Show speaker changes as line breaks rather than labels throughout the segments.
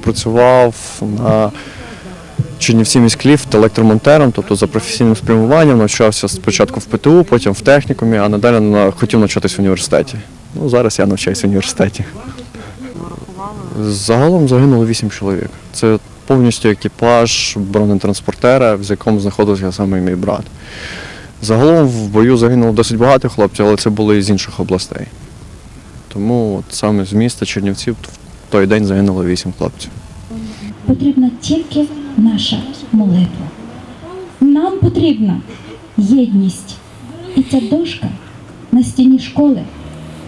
Працював на Чернівці міськліфт електромонтером, тобто за професійним спрямуванням, навчався спочатку в ПТУ, потім в технікумі, а надалі на- хотів навчатися в університеті. Ну, зараз я навчаюся в університеті. Загалом загинуло вісім чоловік. Це повністю екіпаж бронетранспортера, в якому знаходився саме мій брат. Загалом в бою загинуло досить багато хлопців, але це були з інших областей. Тому от саме з міста Чернівців той день загинуло вісім хлопців.
потрібна тільки наша молитва. Нам потрібна єдність. І ця дошка на стіні школи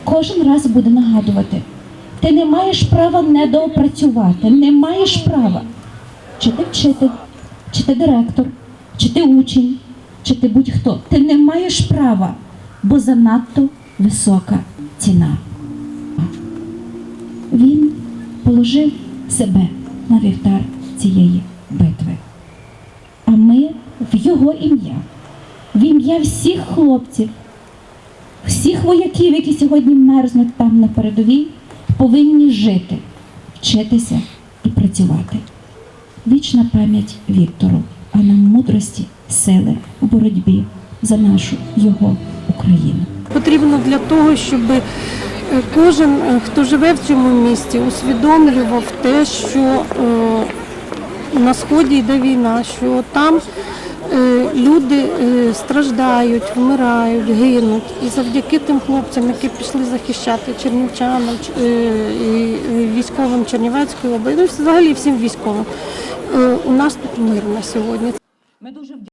кожен раз буде нагадувати: ти не маєш права недоопрацювати, не маєш права. Чи ти вчитель, чи ти директор, чи ти учень, чи ти будь-хто. Ти не маєш права, бо занадто висока ціна. Він положив себе на вівтар цієї битви. А ми в його ім'я, в ім'я всіх хлопців, всіх вояків, які сьогодні мерзнуть там на передовій, повинні жити, вчитися і працювати. Вічна пам'ять Віктору, а нам мудрості, сили у боротьбі за нашу його Україну.
Потрібно для того, щоб кожен, е, хто живе в цьому місті, усвідомлював те, що е, на сході йде війна, що там е, люди страждають, вмирають, гинуть. І завдяки тим хлопцям, які пішли захищати чернівчанам військовим Чернівецької області, ну, взагалі всім військовим, у нас тут мир на сьогодні.